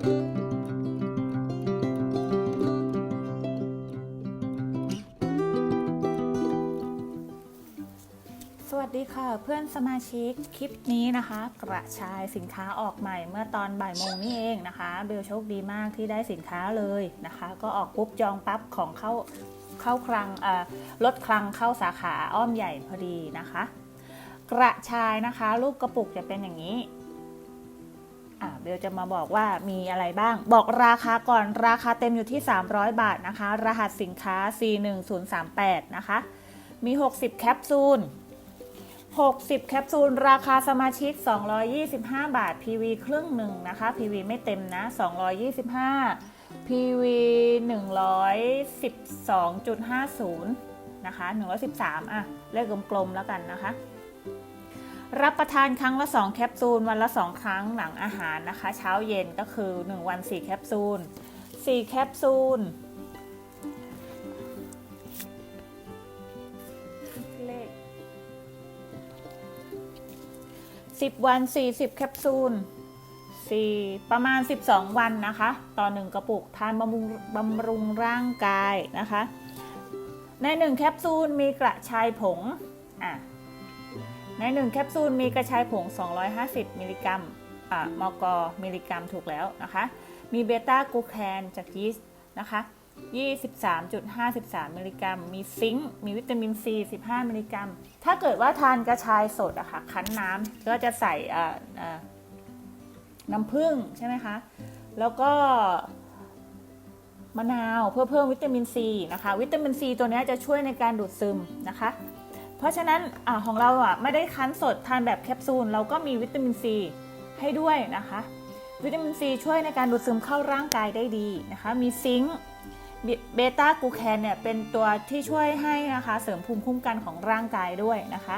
สวัสดีค่ะเพื่อนสมาชิกคลิปนี้นะคะ กระชายสินค้าออกใหม่เมื่อตอนบ่ายโมงนี่เองนะคะ เบลโชคดีมากที่ได้สินค้าเลยนะคะ ก็ออกปุ๊บจองปั๊บของเข้าเข้าคลังลดคลังเข้าสาขาอ้อมใหญ่พอดีนะคะ กระชายนะคะ รูปกระปุกจะเป็นอย่างนี้ อะเบลจะมาบอกว่ามีอะไรบ้าง บอกราคาก่อนราคาเต็มอยู่ที่ 300 บาทนะคะ รหัสสินค้า C1038 นะคะ มี 60 แคปซูล 60 แคปซูล ราคาสมาชิก 225 บาท PV ครึ่งหนึ่งนะคะ PV ไม่เต็มนะ 225 PV 112.50 นะคะ 113 อะ เลขกลมๆแล้วกันนะคะ รับประทานครั้งละ 2 แคปซูล วันละ 2 ครั้งหลังอาหารนะคะ เช้าเย็นก็คือ 1 วัน 4 แคปซูล 4 แคปซูล เลข 10 วัน 40 แคปซูล 4 ประมาณ 12 วันนะคะ ต่อ 1 กระปุก ทานบำรุงบำรุงร่างกายนะคะ ใน 1 แคปซูลมีกระชายผง อะ ใน 1 แคปซูลมีกระชายผง 250 มิลลิกรัมอ่ามกมิลลิกรัมถูกแล้วนะคะ มีเบต้ากูแคนจากยีสต์นะคะ23.53 มิลลิกรัม มีซิงค์ มีวิตามินซี 15 มิลลิกรัม ถ้าเกิดว่าทานกระชายสดอะค่ะ คั้นน้ำก็จะใส่อ่าน้ำผึ้งใช่ไหมคะ แล้วก็มะนาวเพื่อเพิ่มวิตามินซีนะคะ วิตามินซีตัวนี้จะช่วยในการดูดซึมนะคะ เพราะฉะนั้นอของเราอะไม่ได้คั้นสดทานแบบแคปซูล เราก็มีวิตามินซีให้ด้วยนะคะ วิตามินซีช่วยในการดูดซึมเข้าร่างกายได้ดีนะคะ มีซิงค์เบต้ากูแคนเนี่ยเป็นตัวที่ช่วยให้นะคะเสริมภูมิคุ้มกันของร่างกายด้วยนะคะ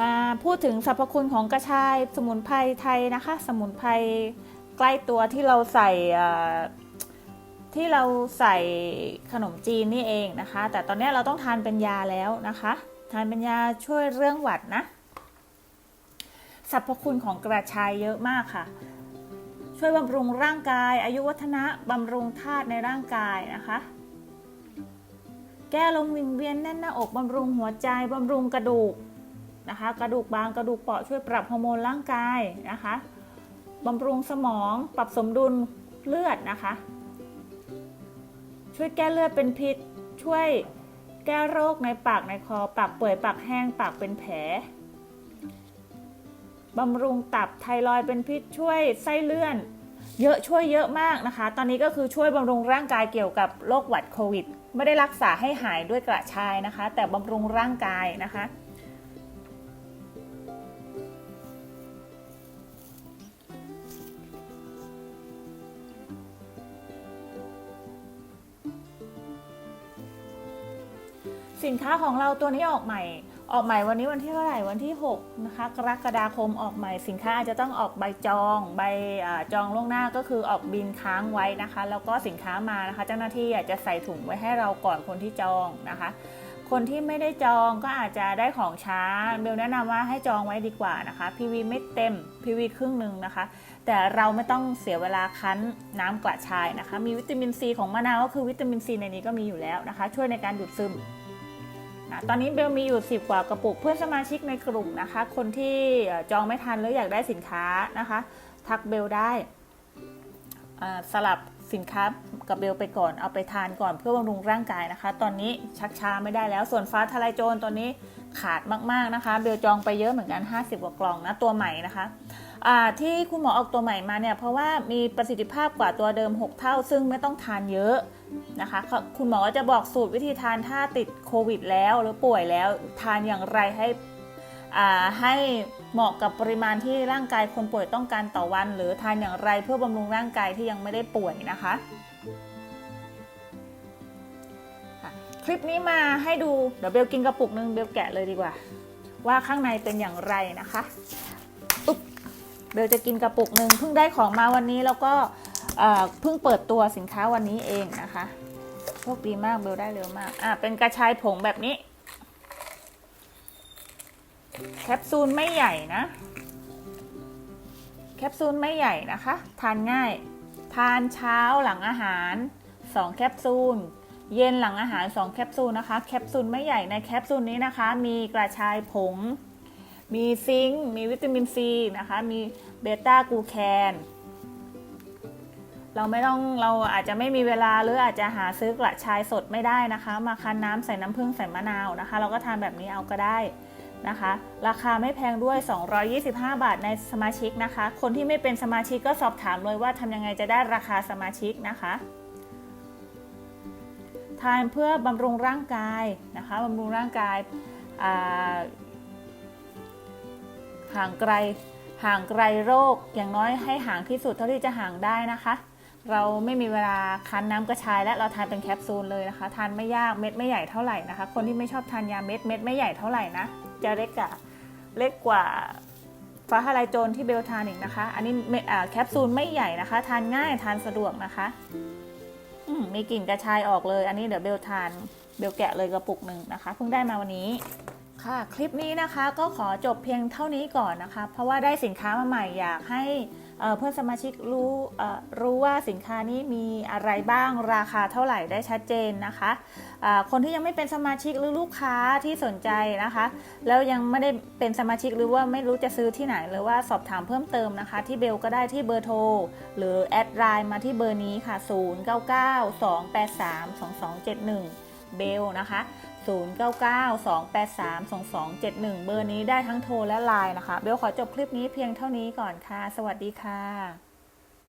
มาพูดถึงสรรพคุณของกระชายสมุนไพรไทยนะคะ สมุนไพรใกล้ตัวที่เราใส่ ที่เราใส่ขนมจีนนี่เองนะคะ แต่ตอนนี้เราต้องทานเป็นยาแล้วนะคะ ทานเป็นยาช่วยเรื่องหวัดนะสรรพคุณของกระชายเยอะมากค่ะ ช่วยบำรุงร่างกาย อายุวัฒนะบำรุงธาตุในร่างกายนะคะ แก้ลมวิงเวียนแน่นหน้าอกบำรุงหัวใจบำรุงกระดูกนะคะ กระดูกบางกระดูกเปราะช่วยปรับฮอร์โมนร่างกายนะคะบำรุงสมองปรับสมดุลเลือดนะคะ ช่วยแก้เลือดเป็นพิษ ช่วยแก้โรคในปากในคอ ปากเปื่อยปากแห้งปากเป็นแผลบำรุงตับไทรอยเป็นพิษช่วยไส้เลื่อน เยอะช่วยเยอะมากนะคะ ตอนนี้ก็คือช่วยบำรุงร่างกายเกี่ยวกับโรคหวัดโควิด ไม่ได้รักษาให้หายด้วยกระชายนะคะ แต่บำรุงร่างกายนะคะ สินค้าของเราตัวนี้ออกใหม่ ออกใหม่วันนี้วันที่เท่าไหร่วันที่ 6 นะคะ กรกฎาคมออกใหม่ สินค้าอาจจะต้องออกใบจอง ใบจองล่วงหน้าก็คือออกบินค้างไว้นะคะ แล้วก็สินค้ามานะคะ เจ้าหน้าที่อาจจะใส่ถุงไว้ให้เราก่อนคนที่จองนะคะ คนที่ไม่ได้จองก็อาจจะได้ของช้าเบลแนะนำว่าให้จองไว้ดีกว่านะคะ PV ไม่เต็ม PV ครึ่งหนึ่งนะคะ แต่เราไม่ต้องเสียเวลาคั้นน้ำกระชายนะคะ มีวิตามินซีของมะนาวก็คือวิตามินซีในนี้ก็มีอยู่แล้วนะคะ ช่วยในการดูดซึม ตอนนี้เบลมีอยู่ 10 กว่ากระปุกเพื่อนสมาชิกในกลุ่มนะคะ คนที่จองไม่ทันหรืออยากได้สินค้านะคะ ทักเบลได้สลับสินค้ากับเบลไปก่อนเอาไปทานก่อนเพื่อบำรุงร่างกายนะคะ ตอนนี้ชักช้าไม่ได้แล้วส่วนฟ้าทลายโจรตอนนี้ขาดมากๆนะคะ เบลจองไปเยอะเหมือนกัน 50 กว่ากล่องนะตัวใหม่นะคะ ที่คุณหมอออกตัวใหม่มาเนี่ยเพราะว่ามีประสิทธิภาพกว่าตัวเดิม 6 เท่า ซึ่งไม่ต้องทานเยอะนะคะ คุณหมอจะบอกสูตรวิธีทานถ้าติดโควิด แล้วหรือป่วยแล้วทานอย่างไรให้ให้เหมาะกับปริมาณที่ร่างกายคนป่วยต้องการต่อวัน หรือทานอย่างไรเพื่อบำรุงร่างกายที่ยังไม่ได้ป่วยนะคะ คลิปนี้มาให้ดูเดี๋ยวเบลกินกระปุกนึงเบลแกะเลยดีกว่า ว่าข้างในเป็นอย่างไรนะคะ เบลจะกินกระปุกหนึ่งเพิ่งได้ของมาวันนี้แล้วก็เพิ่งเปิดตัวสินค้าวันนี้เองนะคะโชคดีมากเบลได้เร็วมากอะเป็นกระชายผงแบบนี้ แคปซูลไม่ใหญ่นะ แคคปซูลไม่ใหญ่นะคะ ทานง่าย ทานเช้าหลังอาหาร 2 แคปซูล เย็นหลังอาหาร 2 แคปซูลนะคะ แคปซูลไม่ใหญ่ในแคปซูลนี้นะคะ มีกระชายผง มีซิงค์ มีวิตามินซีนะคะ มีเบต้ากลูแคน เราไม่ต้อง เราอาจจะไม่มีเวลาหรืออาจจะหาซื้อกระชายสดไม่ได้นะคะ มาคั้นน้ำใส่น้ำผึ้งใส่มะนาวนะคะ เราก็ทานแบบนี้เอาก็ได้นะคะ ราคาไม่แพงด้วย 225 บาทในสมาชิกนะคะ คนที่ไม่เป็นสมาชิกก็สอบถามเลยว่าทำยังไงจะได้ราคาสมาชิกนะคะทานเพื่อบำรุงร่างกายนะคะบำรุงร่างกายอ ห่างไกล ห่างไกลโรค อย่างน้อยให้ห่างที่สุดเท่าที่จะห่างได้นะคะ เราไม่มีเวลาคั้นน้ำกระชาย และเราทานเป็นแคปซูลเลยนะคะ ทานไม่ยากเม็ดไม่ใหญ่เท่าไหร่นะคะ คนที่ไม่ชอบทานยาเม็ดเม็ดไม่ใหญ่เท่าไหร่นะ จะเล็กกว่าเล็กกว่าฟ้าทลายโจรที่เบลทานอีกนะคะ อันนี้แคปซูลไม่ใหญ่นะคะ ทานง่ายทานสะดวกนะคะมีกลิ่นกระชายออกเลย อันนี้เดี๋ยวเบลทานเบลแกะเลยกระปุกหนึ่งนะคะ เพิ่งได้มาวันนี้ ค่ะ คลิปนี้นะคะก็ขอจบเพียงเท่านี้ก่อนนะคะ เพราะว่าได้สินค้ามาใหม่อยากให้เพื่อนสมาชิกรู้รู้ว่าสินค้านี้มีอะไรบ้างราคาเท่าไหร่ได้ชัดเจนนะคะคนที่ยังไม่เป็นสมาชิกหรือลูกค้าที่สนใจนะคะ แล้วยังไม่ได้เป็นสมาชิกหรือว่าไม่รู้จะซื้อที่ไหน หรือว่าสอบถามเพิ่มเติมนะคะ ที่เบลก็ได้ที่เบอร์โทร หรือแอดไลน์มาที่เบอร์นี้ค่ะ 0992832271 เบลนะคะ 0992832271 เบอร์นี้ได้ทั้งโทรและไลน์นะคะ เบลขอจบคลิปนี้เพียงเท่านี้ก่อนค่ะ สวัสดีค่ะ